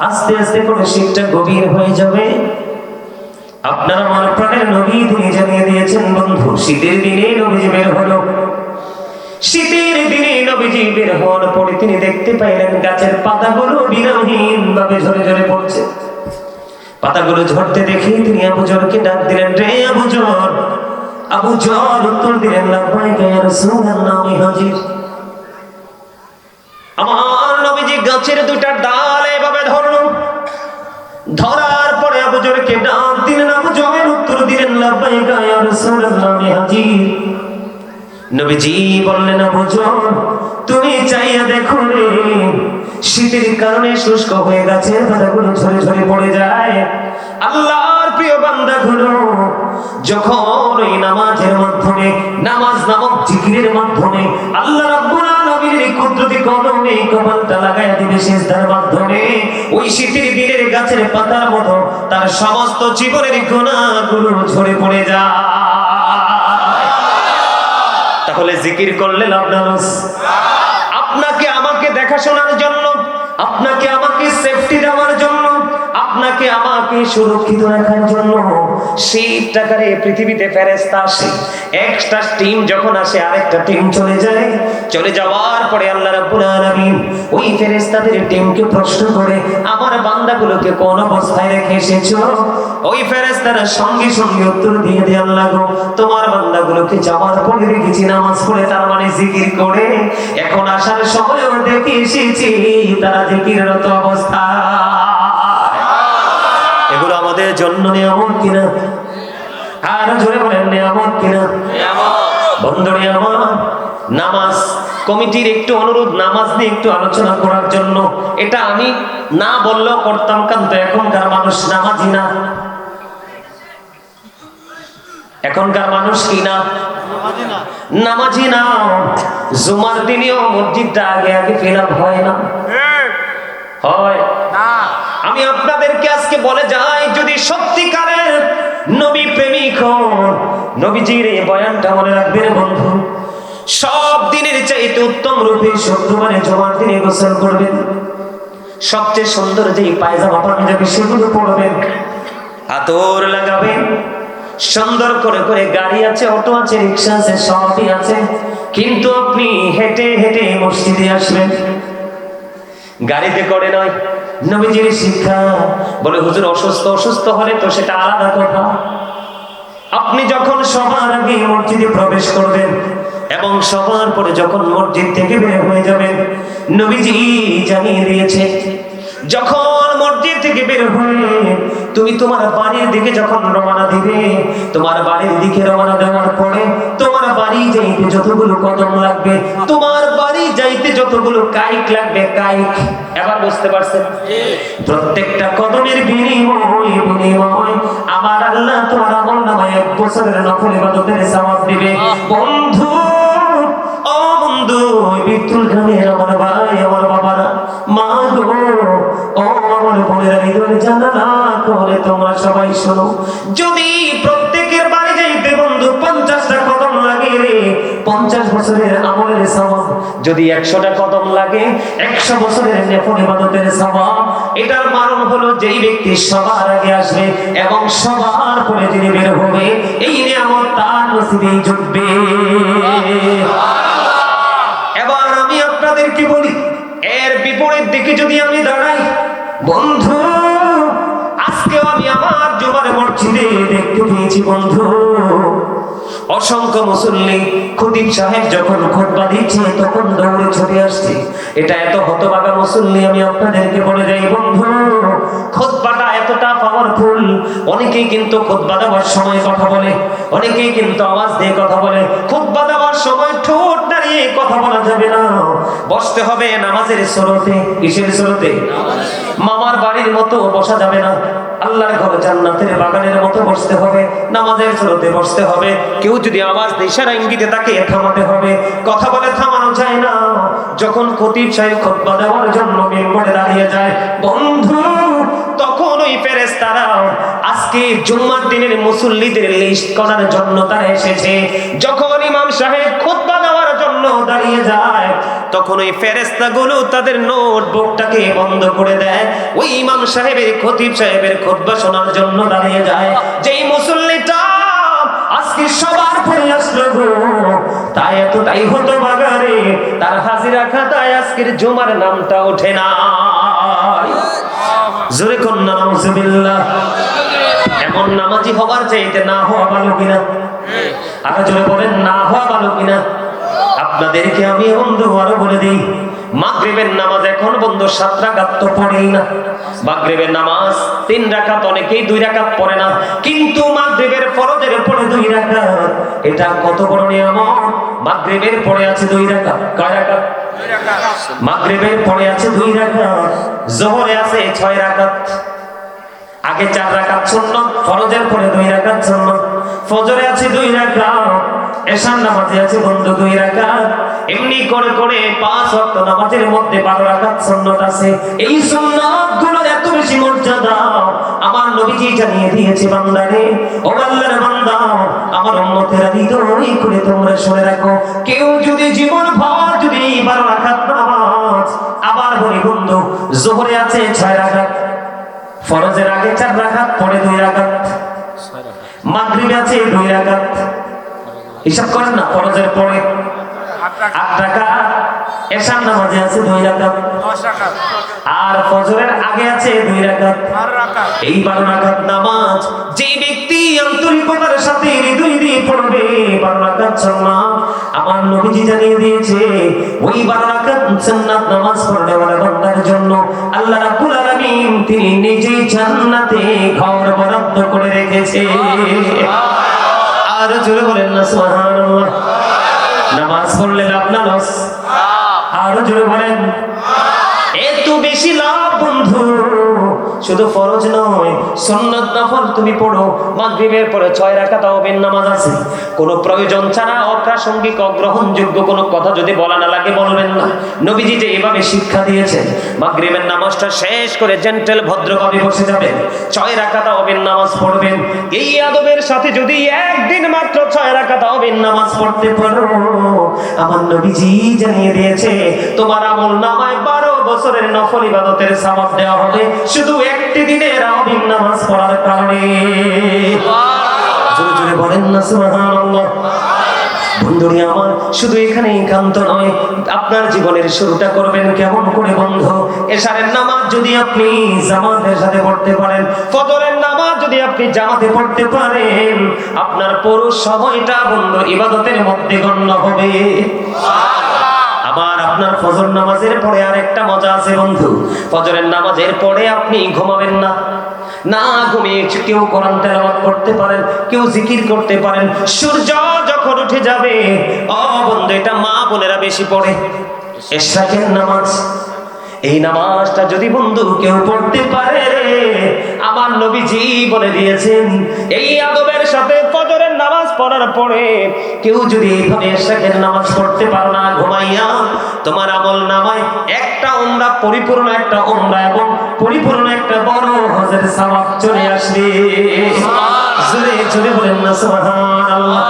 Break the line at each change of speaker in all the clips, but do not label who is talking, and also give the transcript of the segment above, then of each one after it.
আস্তে আস্তে করে শীতটা গভীর হয়ে যাবে। আপনার আমার প্রাণের নবী, তিনি জানিয়ে দিয়েছেন, বন্ধু, শীতের দিনে নবীজি বের হলো। শীতের দিনে নবীজি বের হওয়ার পরে তিনি দেখতে পাইলেন, গাছের পাতাগুলো বিরামহীন ভাবে ঝরে ঝরে পড়ছে। পাতাগুলো ঝরতে দেখে তিনি আবু জরকে ডাক দিলেন, রে আবু জর! আবু জর উত্তর দিলেন আমি হাজির। আমার নবীজি গাছের দুটা ডাল শীতের কারণে শুষ্ক হয়ে গেছে পাতাগুলো ঝরে ঝরে পড়ে যায়। আল্লাহর প্রিয় বান্দাগুলো, যখন ওই নামাজের মাধ্যমে, নামাজ নামক জিকিরের মাধ্যমে আল্লাহ রাব্বুল গাছের পাতার মতো তার সমস্ত জীবনের ঝরে পড়ে যায়। তাহলে জিকির করলে আপনার আপনাকে আমাকে দেখাশোনার জন্য, আপনাকে আমাকে সেফটি জন্য আপনাকে আমাকে সুরক্ষিত রাখার জন্য শীত টাকারে পৃথিবীতে ফেরেস্তা আসে। একটা টিম যখন আসে, আরেকটা টিম চলে যায়। চলে যাওয়ার পরে আল্লাহ রাব্বুল আলামিন ওই ফেরেশতাদের টিমকে প্রশ্ন করে, আমার বান্দাগুলোকে কোন অবস্থায় রেখে এসেছ? ওই ফেরেশতারা সঙ্গে সঙ্গে উত্তর দিয়ে দিয়ে, আল্লাহ গো, তোমার বান্দাগুলোকে যাওয়ার পরে রেখেছি, নামাজ পড়ে তার মানে জিকির করে। এখন আসার সময়ও দেখে এসেছি, তারা জিকিররত অবস্থা। জন্য নিয়ামত কিনা? আর জোরে বলেন নিয়ামত কিনা? বন্ধুরে আমার নামাজ কমিটির একটু অনুরোধ নামাজ নিয়ে একটু আলোচনা করার জন্য। এটা আমি না বললেও করতাম কিন্তু এখনকার মানুষ নামাজি না। এখনকার মানুষ কি না? নামাজি না। জুমার দিনেও মসজিদটা আগে আগে ফিল হয় না। হয়। আমি আপনাদেরকে আজকে বলে যাই, যদি সত্যিকারের নবী প্রেমিক নবীজির এই বয়ানটা মনে রাখবেন বন্ধু, সব দিনের চাইতে উত্তম রূপে শুক্রবারে জমার দিনে গোসল করবেন। সবচেয়ে সুন্দর যে পায়জামা পাঞ্জাবি সেগুলো পরবেন। আতর লাগাবেন। সুন্দর করে করে গাড়ি আছে, অটো আছে, রিক্সা আছে, সবই আছে। কিন্তু আপনি হেঁটে হেঁটে মসজিদে আসবেন। গাড়িতে করে নয়। নবীজির শিক্ষা। বলে, হুজুর, অসুস্থ অসুস্থ হলে তো সেটা আলাদা কথা। আপনি যখন সবার আগে মসজিদে প্রবেশ করবেন এবং সবার পরে যখন মসজিদ থেকে বের হয়ে যাবেন, নবীজি জানিয়ে দিয়েছে, যখন মসজিদ থেকে বের হয়ে তুমি তোমার বাড়ির দিকে যখন রওনা দিবে, তোমার বাড়ির দিকে রওনা দেওয়ার পরে তোমার বাড়ি যাইতে যতগুলো কদম লাগবে, তোমার বাড়ি যাইতে যতগুলো কাইক লাগবে, কাইক। এবার বুঝতে পারছেন? প্রত্যেকটা কদমের বিনিময় বিনিময়। আমার আল্লাহ তোমার আমল নামায় এক বছরের নফল ইবাদতের সওয়াব দিবে। বন্ধু, ও বন্ধু বিদ্যুৎ গ্রামের আমার ভাই, আমার বাবারা মা গো, ও করে সবাই শোনো। যদি প্রত্যেকের বাড়ি বন্ধু, পঞ্চাশটা কদম লাগে পঞ্চাশ বছরের আমলের সওয়াব যদি একশোটা কদম লাগে, একশো বছরের ইবাদতের সওয়াব এটার মারণ হলো যেই ব্যক্তি সবার আগে আসবে এবং সবার পরে যিনি বের হবে, এই নিয়ামত তার নসিবেই জুটবে। এবার আমি আপনাদেরকে বলি, এর বিপরীত দিকে যদি আমি দাঁড়াই বন্ধু, আজকেও আমি আমার জুমার মসজিদে দেখতে পেয়েছি বন্ধু। অসংখ্য মুসল্লি খতিব সাহেব যখন খোদবা দিচ্ছে, তখন দৌড়ে ছুটে আসছে। এটা এত হতবাগা মুসল্লি, আমি আপনাদেরকে বলে যাই, বন্ধু, খোদবাটা এতটা পাওয়ারফুল অনেকেই কিন্তু খোদবা দেওয়ার সময় কথা বলে, অনেকেই কিন্তু আওয়াজ দিয়ে কথা বলে। খোদবা দেওয়ার সময় ঠোঁট কথা বলা যাবে না। বসতে হবে নামাজের স্রোতে স্রোতে? মামার বাড়ির মতো বসা যাবে না। আল্লাহর ঘর জান্নাতের বাগানের মতো বসতে হবে, নামাজের বসতে হবে। কেউ যদি আওয়াজ ইঙ্গিতে তাকে থামাতে হবে, কথা বলে থামানো যায় না। যখন খুতবা দেওয়ার জন্য মেম্বরে দাঁড়িয়ে যায়, বন্ধু, তখন ওই ফেরেশতারা আজকে জুম্মার দিনের মুসল্লিদের লিস্ট করার জন্য তারা এসেছে। যখন ইমাম সাহেব দাঁড়িয়ে যায়। তখন ওই ফেরেস্তাগুলো তাদের নোটবুকটাকে বন্ধ করে দেয়। ওই ইমাম সাহেবের, খতিব সাহেবের খুতবা শোনার জন্য দাঁড়িয়ে যায়। যেই মুসল্লিটা আজকে সবার পরে আসলো তাই হতো বাগারে, তার হাজিরা খাতায় আজকের জুমার নামটা ওঠে না। জোরে এমন নামাজি হবার চাইতে না হওয়া ভালো কিনা? আরও জোরে বলেন, না হওয়া ভালো কিনা? আপনাদেরকে আমি বন্ধু আরও বলে দিই মাগরিবের নামাজ এখন বন্ধু সাত রাকাত তো পড়েই না। মাগরিবের নামাজ তিন রাকাত অনেকেই দুই রাকাত পড়ে না কিন্তু মাগরিবের ফরজের পরে দুই রাকাত। এটা কত বড় নিয়ামত? মাগরিবের পরে আছে দুই রাকাত। কয় রাকাত? মাগরিবের পরে আছে দুই রাকাত। জোহরে আছে ছয় রাকাত। আগে চার রাকাত সুন্নত ফরজের পরে দুই রাকাত সুন্নত ফজরে আছে দুই রাকাত। নামাজে আছে বন্ধু দুই রাকাত। এমনি করে করে পাঁচ ওয়াক্ত নামাজের মধ্যে বারো রাকাত সুন্নত আছে। এই সুন্নতগুলোর এত বেশি মর্যাদা। আমার নবীজি জানিয়ে দিয়েছে বান্দারে ও আল্লাহর বান্দা আমার উম্মতেরা হৃদয় করে তোমরা শুনে রাখো। কেউ যদি জীবন ভর যদি বারো রাকাত নামাজ আবার বলি বন্ধু জোহরে আছে ছয় রাকাত ফরজের আগে চার রাকাত পরে দুই রাকাত। মাগরিব আছে দুই রাকাত হিসাব করেন না ফরজের পরে। আট এশার নামাজে আছে দুই রাকাত। আর ফজরের আগে আছে দুই রাকাত। এই বারো রাকাত নামাজ যে ব্যক্তি আন্তরিকতার সাথে হৃদয় দিয়ে পড়বে বারো রাকাত আমার নবীজি জানিয়ে দিয়েছে ওই বারো রাকাত নামাজ পড়লে ওরা বান্দার জন্য আল্লাহ রাব্বুল আলামিন তিনি নিজেই জান্নাতে ঘর বরাদ্দ করে রেখেছে। আর জোরে বলেন না, সুবহানাল্লাহ। নামাজ পড়লে লাভ না, লস? আরও জোরে বলেন। এত বেশি লাভ বন্ধু, শুধু ফরজ নয় নফল তুমি পড়ো, মাগরিবের পরে ছয় নামাজ আছে। কোনো প্রয়োজন ছাড়া অপ্রাসঙ্গিক, অগ্রহণযোগ্য কোনো কথা যদি বলা না লাগে বলবেন না। নবীজি যে এভাবে শিক্ষা দিয়েছেন, মাগরিবের নামাজটা শেষ করে জেন্টেল ভদ্রভাবে বসে যাবেন, ছয় রাকাত তাওবের নামাজ পড়বেন। এই আদবের সাথে যদি একদিন মাত্র ছয় রাকাত তাওবের নামাজ পড়তে পারো, আমার নবীজি জানিয়ে দিয়েছে, তোমার আমল নামায় বারো বছরের নফল ইবাদতের সামাপ দেওয়া হবে। শুধু একটি দিনের আবিন নামাজ পড়ার কারণে। জোরে জোরে বলেন না, সুবহানাল্লাহ। শুধু এখানে একান্ত নয়, আপনার জীবনের শুরুটা করবেন কেমন করে বন্ধ? এশারের নামাজ যদি আপনি জামাতের সাথে পড়তে পারেন, ফজরের নামাজ যদি আপনি জামাতে পড়তে পারেন, আপনার পুরো সময়টা বন্ধ ইবাদতের মধ্যে গণ্য হবে। আপনার ফজর নামাজের পরে আর একটা মজা আছে বন্ধু। ফজরের নামাজের পরে আপনি ঘুমাবেন না। না ঘুমিয়ে কেউ কোরআন তেলাওয়াত করতে পারেন, কেউ জিকির করতে পারেন। সূর্য যখন উঠে যাবে, ও বন্ধু, এটা মা বোনেরা বেশি পড়ে। এশরাকের নামাজ। এই নামাজটা যদি বন্ধু কেউ পড়তে পারে, আমার নবীজি বলে দিয়েছেন, এই আদবের সাথে পড়ার পরে কেউ যদি এইভাবে নামাজ পড়তে পারো না ঘুমাইয়া তোমার আমল নামায় একটা উমরা পরিপূর্ণ একটা উমরা এবং পরিপূর্ণ একটা বড় হজের সওয়াব চলে আসবে। জোরে জোরে বলেন না সুবহানাল্লাহ।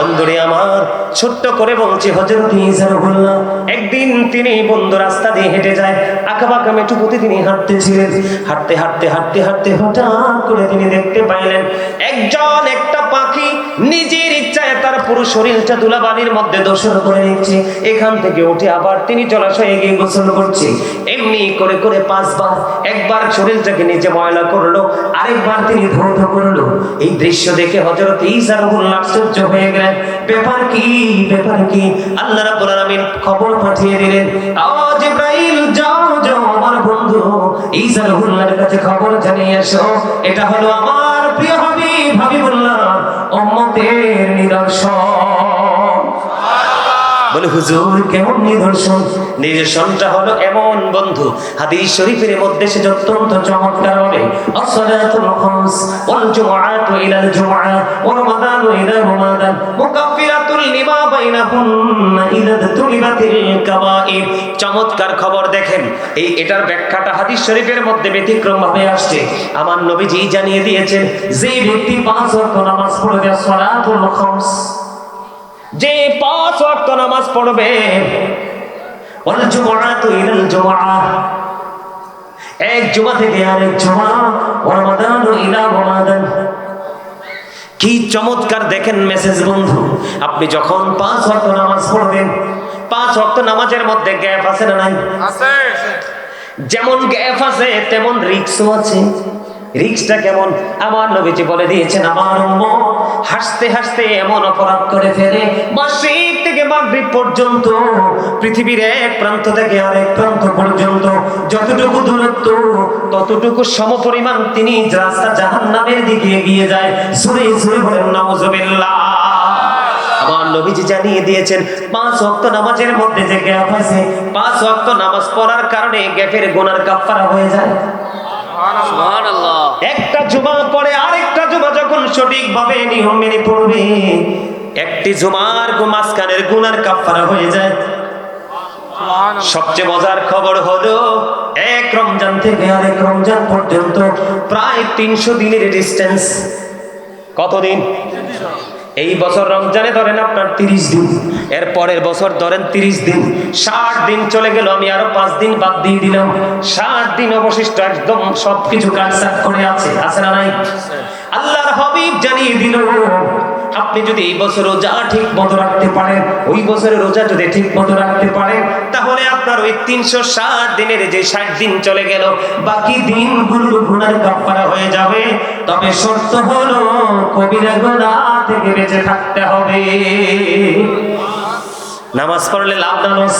বন্ধুরে আমার ছোট্ট করে বলছে হজরত ইসারুল্লাহ একদিন তিনি বন্ধু রাস্তা দিয়ে হেঁটে যায় আঁকা আঁকাবাঁকা মেটুপুতে তিনি হাঁটতেছিলেন। হাঁটতে হাঁটতে হাঁটতে হাঁটতে হঠাৎ করে তিনি দেখতে পাইলেন একজন একটা পাখি নিজের ইচ্ছায় তার পুরো শরীরটা দুলাবালির মধ্যে দোষণ করে নিচ্ছে। এখান থেকে উঠে আবার তিনি জলাশয়ে গিয়ে গোসল করছে। এমনি করে করে পাঁচবার, একবার শরীরটাকে নিজে ময়লা করল, আরেকবার তিনি ধৌত করল। এই দৃশ্য দেখে হজরত ইসারুল্লাহ আশ্চর্য হয়ে গেলেন। ব্যাপার কি? ব্যাপার কি? আল্লাহ রাব্বুল আলামিন খবর পাঠিয়ে দিলেন। আও জিব্রাইল, যাও যাও, আমার বন্ধু। ইসারুল্লাহর কাছে খবর জানিয়ে এসো। এটা হলো আমার নিদর্শন। বলে, হুজুর, কেমন নিদর্শন? নিদর্শনটা হলো এমন বন্ধু। হাদিস শরীফের মধ্যে সে চমৎকার হবে। আসসালাতুল খামস ওয়াল জুমআতু ইলাল জুমআ চমৎকার খবর দেখেন, এই এটার ব্যাখ্যাটা হাদিস শরীফের মধ্যে ব্যতিক্রম ভাবে আসছে। আমার নবীজি জানিয়ে দিয়েছেন, যে ব্যক্তি পাঁচ ওয়াক্ত নামাজ পড়বে, সালাতুল খামস। যে পাঁচ ওয়াক্ত নামাজ পড়বে এক জুমা থেকে আরেক জুমা রমাদান ইলা রমাদান কি চমৎকার দেখেন মেসেজ বন্ধু। আপনি যখন পাঁচ অক্ট নামাজ পড়বেন পাঁচ অক্ট নামাজের মধ্যে গ্যাপ আছে না নাই?
আছে।
যেমন গ্যাপ আছে তেমন রিক্স আছে। রিক্সটা কেমন? আমার নবীজি বলে দিয়েছেন, আমার হাসতে হাসতে এমন অপরাধ করে ফেলে, মাসিক থেকে মাগরিব পর্যন্ত, পৃথিবীর এক প্রান্ত থেকে আরেক প্রান্ত পর্যন্ত যতটুকু দূরত্ব, ততটুকু সমপরিমাণ তিনি রাস্তা জাহান্নামের দিকে এগিয়ে যায়। সুরে সুরে বলেন, নাউজুবিল্লাহ। আমার জানিয়ে দিয়েছেন, পাঁচ ওয়াক্ত নামাজের মধ্যে যে আছে, পাঁচ ওয়াক্ত নামাজ পড়ার কারণে গ্যাপের গুনার কাফারা হয়ে যায়। একটা জুমা পরে আরেকটা জুমা যখন সঠিকভাবে নিয়ম মেনে পড়বে একটি জুমার গু- মাঝখানের গুনার কাফারা হয়ে যায়। সবচেয়ে মজার খবর হলো এক রমজান থেকে আরেক রমজান পর্যন্ত প্রায় তিনশো দিনের ডিস্টেন্স কতদিন? এই বছর রমজানে ধরেন আপনার তিরিশ দিন, এর পরের বছর ধরেন তিরিশ দিন, ষাট দিন চলে গেল, আমি আরও পাঁচ দিন বাদ দিয়ে দিলাম। ষাট দিন অবশিষ্ট একদম সবকিছু কাটসাট করে আছে আছে না নাই? আল্লাহর হাবিব জানিয়ে দিল আপনি যদি এই বছর রোজা ঠিক মতো রাখতে পারেন, ওই বছরের রোজা যদি ঠিক মতো রাখতে পারেন, তাহলে আপনার ওই তিনশো ষাট দিনের যে ষাট দিন চলে গেল, বাকি দিনগুলো ঘুরার কাপড়া হয়ে যাবে। তবে শর্ত হলো কবিরা গোনা থেকে বেঁচে থাকতে হবে। নামাজ পড়লে লাভ না লস?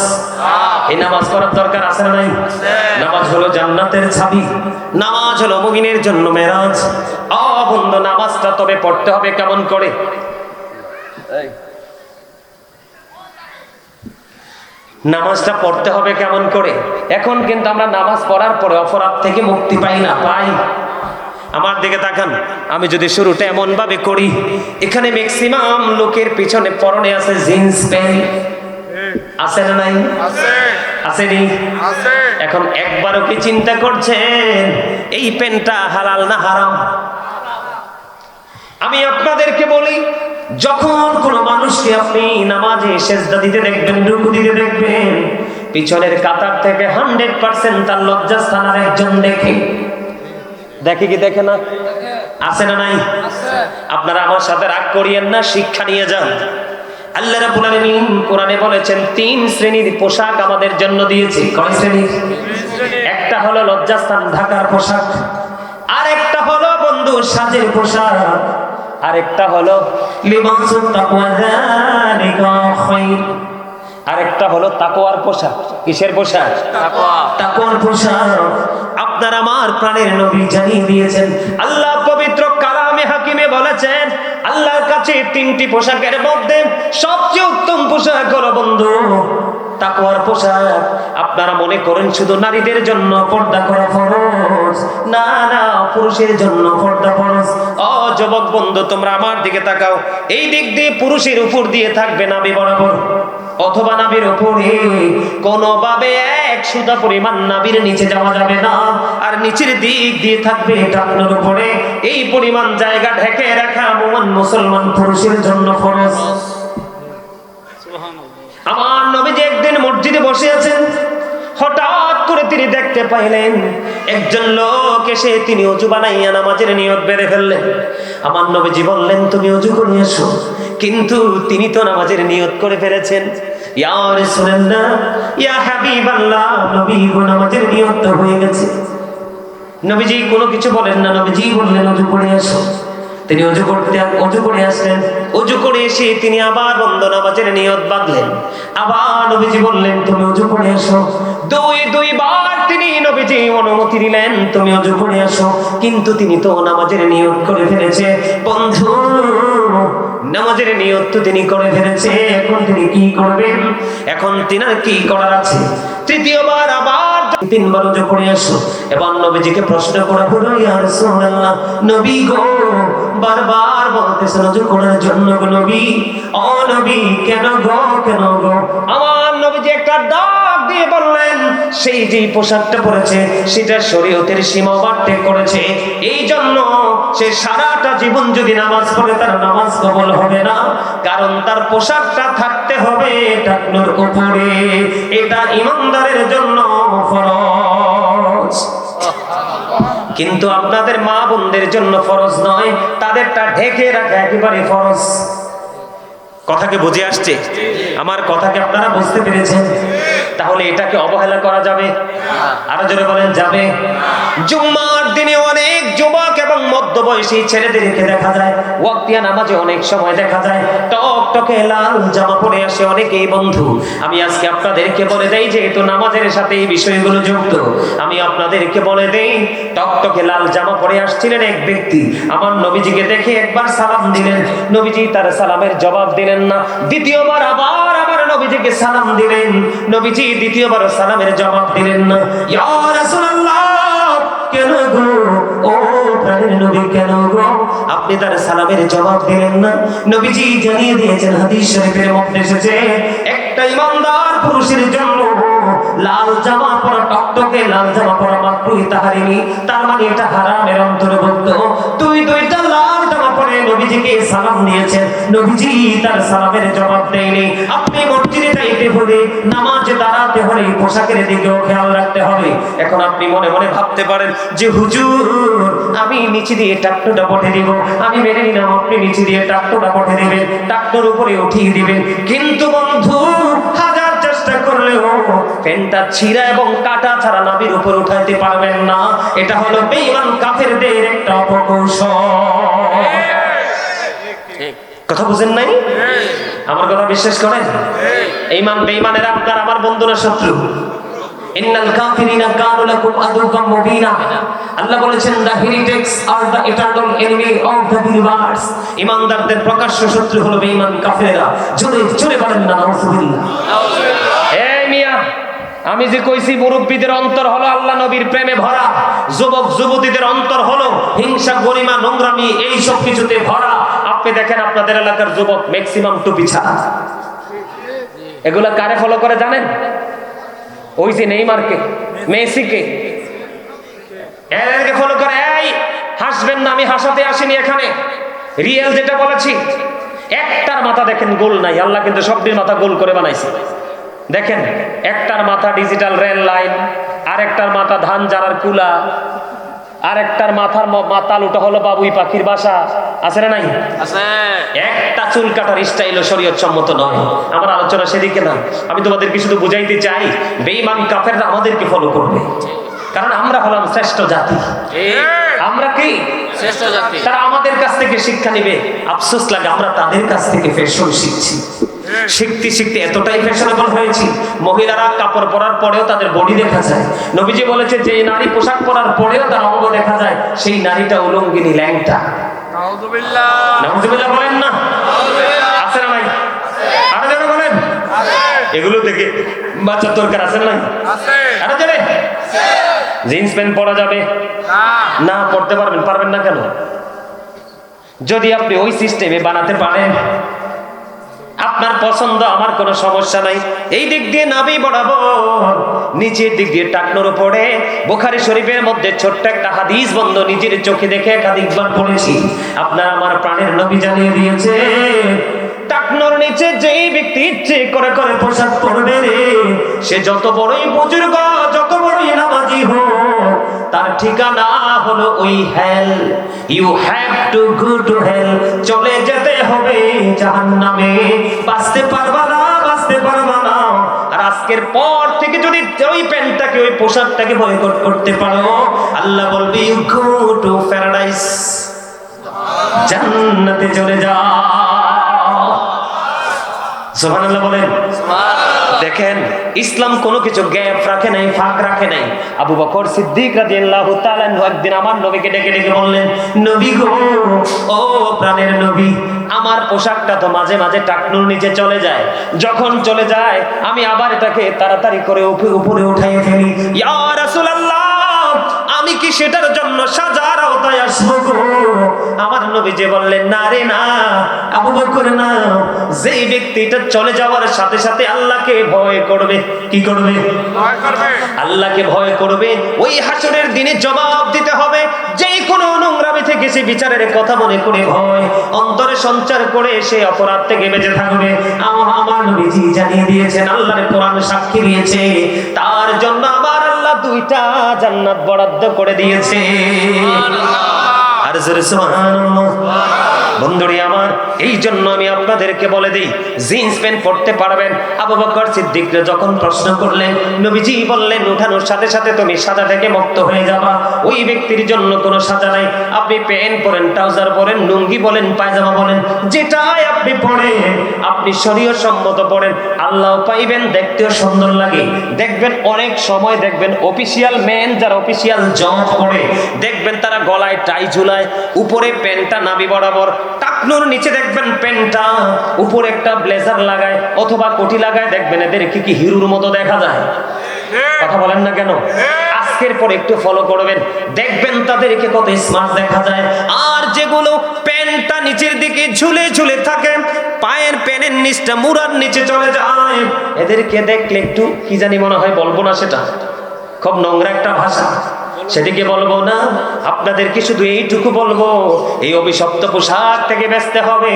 এই নামাজ পড়ার দরকার আছে না নাই? নামাজ হলো জান্নাতের ছাবি। নামাজ হলো মুমিনের জন্য মেরাজ। অবন্ধ নামাজটা তবে পড়তে হবে কেমন করে? নামাজটা পড়তে হবে কেমন করে? এখন কিন্তু আমরা নামাজ পড়ার পরে অপরাধ থেকে মুক্তি পাই না, পাই। আমার দিকে তাকান। আমি যদি শুরুটা এমন ভাবে করি, এখানে ম্যাক্সিমাম লোকের পিছনে পরনে আছে জিন্স প্যান্ট আছে না নাই?
আছে।
আসেনি? এখন একবারও কি চিন্তা করছেন? এই পেনটা হালাল না হারাম? আমি আপনাদেরকে বলি যখন কোনো মানুষকে আপনি নামাজে সেজদা দিতে দেখবেন রুকু দিতে দেখবেন পিছনের কাতার থেকে হান্ড্রেড পার্সেন্ট তার লজ্জা লজ্জাস্থানার একজন দেখে। দেখে কি দেখে না? আছে না নাই? আপনারা আমার সাথে রাগ করিয়েন না শিক্ষা নিয়ে যান। আল্লাহ রাব্বুল আলামিন কোরআনে বলেছেন তিন শ্রেণির পোশাক আমাদের জন্য দিয়েছে। কয় শ্রেণির একটা হলো লজ্জাস্থান ঢাকার পোশাক। আরেকটা হলো বন্ধু সাজের পোশাক। আরেকটা হলো লিবাসুত তাকওয়া যালিকা খায়র আরেকটা হলো তাকওয়ার পোশাক। কিসের পোশাক? তাকওয়ার পোশাক। আপনার আমার প্রাণের নবী জানিয়ে দিয়েছেন আল্লাহ হাকিমে বলেছেন, আল্লাহর কাছে তিনটি পোশাকের মধ্যে সবচেয়ে উত্তম পোশাক হলো বন্ধু তাকওয়ার পোশাক। আপনারা মনে করেন শুধু নারীদের জন্য পর্দা করা ফরজ? না না, পুরুষের জন্য পর্দা ফরজ। ও, যুবক বন্ধু, তোমরা আমার দিকে তাকাও। এই দিক দিয়ে পুরুষের উপর দিয়ে থাকবে না, বি বরাবর। অথবা নাবির উপরে কোনোভাবে এক সুদা পরিমাণ নাবির নিচে যাওয়া যাবে না। আর নিচের দিক দিয়ে থাকবে টাকনোর উপরে। এই পরিমাণ জায়গা ঢেকে রাখা মোমান মুসলমান পুরুষের জন্য ফরজ। আমার নবীজি একদিন মসজিদে বসে আছেন। হঠাৎ তিনি দেখতে পাইলেন। একজন লোক এসে তিনি অজু বানাইয়া নামাজের নিয়ত বেড়ে ফেললেন। আমার নবীজি বললেন, তুমি অজু করে এসো। কিন্তু তিনি তো নামাজের নিয়ত করে ফেলেছেন। ইয়া ইয়া নবী নিয়ত হয়ে গেছে। নবীজি কোনো কিছু বলেন না। নবীজি বললেন, অজু করে আসো তিনি অজু করতে অজু করে আসলেন। অজু করে এসে তিনি আবার বন্ধ নামাজের নিয়ত বাঁধলেন। আবার নবীজি বললেন, তুমি অজু করে আসো। দুই দুইবার তিনি নবীজি অনুমতি দিলেন, তুমি অজু করে আসো। কিন্তু তিনি তো নামাজের নিয়ত করে ফেলেছে। বন্ধু, নামাজের নিয়ত তো তিনি করে ফেলেছে। এখন তিনি কি করবেন? এখন তিনার কি করার আছে? তৃতীয়বার আবার তিনবার উজু করে আসো, এবার নবীজিকে প্রশ্ন করা হলো, ইয়া রাসূলুল্লাহ, নবী গো বারবার বলতেছেন উজু করার জন্য গো নবী ও নবী, কেন গো কেন গো? আমার নবীজি একটা ডাক দিয়ে বললেন, সেই যে পোশাকটা পরেছে, সেটা শরীয়তের সীমা ওভারটেক করেছে। এই জন্য সে সারাটা জীবন যদি নামাজ পড়ে, তার নামাজ কবল হবে না। কারণ তার পোশাকটা থাকতে হবে টাকনোর উপরে। এটা ইমানদারের জন্য ফরজ। কিন্তু আপনাদের মা বোনদের জন্য ফরজ নয়, তাদেরটা ঢেকে রাখা একেবারে ফরজ। কথাকে বুঝে আসছে? আমার কথাকে আপনারা বুঝতে পেরেছেন? তাহলে এটাকে অবহেলা করা যাবে? আরও জোরে বলেন যাবে? জুম্মার দিনে অনেক যুবক এবং মধ্যবয়সী ছেলেদেরকে দেখা যায় ওয়াক্তিয়া নামাজে অনেক সময় দেখা যায় টক টকে লাল জামা পরে আসে অনেকেই বন্ধু। আমি আজকে আপনাদেরকে বলে দেই যেহেতু নামাজের সাথে এই বিষয়গুলো যুক্ত। আমি আপনাদেরকে বলে দেই টকটকে লাল জামা পরে আসছিলেন এক ব্যক্তি। আমার নবীজিকে দেখে একবার সালাম দিলেন। নবীজি তার সালামের জবাব দিলেন না। দ্বিতীয়বার আবার আমার নবীজিকে সালাম দিলেন। নবীজি দ্বিতীয়বার সালামের জবাব দিলেন না। আপনি তার সালামের জবাব দিলেন না। নবীজি জানিয়ে দিয়েছেন শরীফের মধ্যে এসেছে, একটা ইমানদার পুরুষের জন্য লাল জামা পরা টকটকে, লাল জামা পরা মাত্রই তাহারিনি তার মানে এটা হারামের অন্তর্ভুক্ত। নবীজিকে সালাম দিয়েছেন নবীজি তার সালামের জবাব দেয়নি। আপনি মসজিদে যাইতে হলে নামাজে দাঁড়াতে হলে পোশাকের দিকেও খেয়াল রাখতে হবে। এখন আপনি মনে মনে ভাবতে পারেন যে, হুজুর, আমি নিচে দিয়ে টাকটুটা পটে দিব। আমি মেনে নিলাম আপনি নিচে দিয়ে টাকটুটা পটে দিবেন টাকটুর উপরে উঠিয়ে দিবেন। কিন্তু বন্ধু, হাজার চেষ্টা করলেও পেনটা ছিঁড়া এবং কাটা ছাড়া নাবির উপর উঠাইতে পারবেন না। এটা হলো বেঈমান কাফেরদের একটা অপকৌশল। কথা বুঝেন নাই? আমার কথা বিশ্বাস করেন? এইমান বেঈমানেরা আপনার আমার বন্ধুরা শত্রু। ইন্নাল কাফিরিনা কানু লাকুম মুবিনা। আল্লাহ বলেছেন দা হেরিটেক্স আর the eternal enemy of the ইমানদারদের প্রকাশ্য শত্রু হলো বেঈমান কাফেররা। জোরে জোরে বলেন না নাউজুবিল্লাহ। এই মিয়া আমি যে কইছি মুরব্বীদের অন্তর হলো আল্লাহ নবীর প্রেমে ভরা। যুবক যুবতীদের অন্তর হলো হিংসা গরিমা নোংরামি এই সব কিছুতে ভরা। আপনি দেখেন আপনাদের এলাকার যুবক ম্যাক্সিমাম টুপি ছাড়া এগুলা কারে ফলো করে জানেন? ওই যে নেইমারকে, মেসিকে। এদেরকে ফলো করে, এই, হাসবেন না, আমি হাসাতে আসিনি এখানে। রিয়েল যেটা বলেছি, একটার মাথা দেখেন গোল নাই, আল্লাহ কিন্তু সবটির মাথা গোল করে বানাইছে। দেখেন, একটার মাথা ডিজিটাল রেল লাইন আরেকটার মাথা ধান জারার কুলা আরেকটার মাথার ম- মাতাল ওটা হলো বাবুই পাখির বাসা। আছে না নাই?
আছে।
একটা চুল কাটার স্টাইল শরীয়ত সম্মত নয়। আমার আলোচনা সেদিকে না। আমি তোমাদেরকে শুধু বুঝাইতে চাই বেঈমান কাফেররা আমাদেরকে ফলো করবে। কারণ আমরা হলাম শ্রেষ্ঠ জাতি। আমরা কি?
শ্রেষ্ঠ জাতি।
তারা আমাদের কাছ থেকে শিক্ষা নিবে। আফসোস লাগে আমরা তাদের কাছ থেকে ফ্যাশন শিখছি। শিখতে শিখতে এতটাই ফ্যাশনেবল হয়েছি। মহিলারা কাপড় পরার পরেও তাদের বডি দেখা যায়। নবীজি বলেছে যে নারী পোশাক পরার পরেও তার অঙ্গ দেখা যায়। সেই নারীটা উলঙ্গিনী ল্যাংটা। বলেন না। আছে না ভাই আরও জনে বলেন। এগুলো থেকে বাচ্চার দরকার আছে না আরও জনে জিন্স প্যান্ট পরা যাবে।
না।
না পড়তে পারবেন পারবেন না কেন? যদি আপনি ওই সিস্টেমে বানাতে পারেন আপনার পছন্দ, আমার কোনো সমস্যা নাই। এই দিক দিয়ে নাবি বরাবর, নিচের দিক দিয়ে টাকনোর উপরে, বোখারি শরীফের মধ্যে ছোট্ট একটা হাদিস বন্ধ নিজের চোখে দেখে একাধিকবার পড়েছি। আপনার আমার প্রাণের নবী জানিয়ে দিয়েছে, টাকনোর নিচে যেই ব্যক্তি ইচ্ছে করে করে পোশাক পরবে রে, সে যত বড়ই বুজুর্গ, যত বড়ই নামাজি হোক, তার ঠিকানা হলো ওই hell you have to go to hell চলে যেতে হবে জাহান্নামে। বাঁচতে পারবা না বাঁচতে পারবা না। আর আজকের পর থেকে যদি ওই প্যান্টটাকে ওই পোশাকটাকে বয়কট করতে পারো আল্লাহ বলবে গো টু প্যারাডাইস জান্নাতে চলে যাও। সুবহানাল্লাহ বলেন। দেখেন ইসলাম কোনো কিছু গ্যাপ রাখে নাই ফাঁক রাখে নাই। আবু বকর সিদ্দিক রাদিয়াল্লাহু তাআলা একদিন আমার নবীকে ডেকে ডেকে বললেন নবী গো ও প্রাণের নবী আমার পোশাকটা তো মাঝে মাঝে টাকনুর নিচে চলে যায়। যখন চলে যায় আমি আবার এটাকে তাড়াতাড়ি করে উপরে উপরে উঠাইয়ে ফেলি। ইয়া রাসূলুল্লাহ আমি কি সেটার জন্য সাজার আওতায় আসব আমার নবী যে বললেন না রে না। আবু বকর না। যেই ব্যক্তিটা চলে যাওয়ার সাথে সাথে আল্লাহকে ভয় করবে কি করবে?
ভয় করবে।
আল্লাহকে ভয় করবে। ওই হাসরের দিনে জবাব দিতে হবে থেকে সে বিচারের কথা মনে করে হয়। অন্তরে সঞ্চার করে সে অপরাধ থেকে বেঁচে থাকবে। আমার আমার নবীজি জানিয়ে দিয়েছেন আল্লাহর কোরআন সাক্ষী দিয়েছে। তার জন্য আবার আল্লাহ দুইটা জান্নাত বরাদ্দ করে দিয়েছে। আর জোরে সুবহানাল্লাহ। বন্ধুরি আমার এই জন্য আমি আপনাদেরকে বলে দিই, জিন্স প্যান্ট পরতে পারবেন। আবু বকর সিদ্দিকরে যখন প্রশ্ন করলেন, নবীজি বললেন, উঠানোর সাথে সাথে তুমি সাজা থেকে মুক্ত হয়ে যাবা। ওই ব্যক্তির জন্য কোনো সাজা নাই। আপনি প্যান্ট পরেন, ট্রাউজার পরেন, লুঙ্গি বলেন, পায়জামা বলেন, যেটাই আপনি পরেন, আপনি শরীয় সম্মত পড়েন আল্লাহ পাইবেন, দেখতেও সুন্দর লাগে। দেখবেন অনেক সময় দেখবেন অফিসিয়াল ম্যান যারা অফিসিয়াল জব করে, দেখবেন তারা গলায় টাই ঝুলায়, উপরে প্যান্টটা নাবি বরাবর টাকনুর নিচে দেখবেন প্যান্টটা উপরে একটা ব্লেজার লাগায় অথবা কোটি লাগায়, দেখবেন এদেরকে কি হিরুর মতো দেখা যায়। কথা বলেন না কেন? আজকের পর একটু ফলো করবেন। দেখবেন তাদেরকে কত স্মার্ট দেখা যায়। আর যেগুলো প্যান্টটা নিচের দিকে ঝুলে ঝুলে থাকে, পায়ের প্যানের নিচটা, মুড়ার নিচে চলে যায়। এদেরকে দেখলে একটু কি জানি মনে হয় বলব না সেটা। খুব নোংরা একটা ভাষা। সেদিকে বলব না, আপনাদেরকে শুধু এইটুকু বলব, এই অভিশপ্ত পোশাক থেকে বেঁচতে হবে,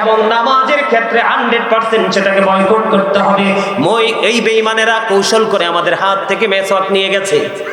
এবং নামাজের ক্ষেত্রে হান্ড্রেড পার্সেন্ট সেটাকে বয়কট করতে হবে। মই এই বেইমানেরা কৌশল করে আমাদের হাত থেকে মেসওয়াক নিয়ে গেছে।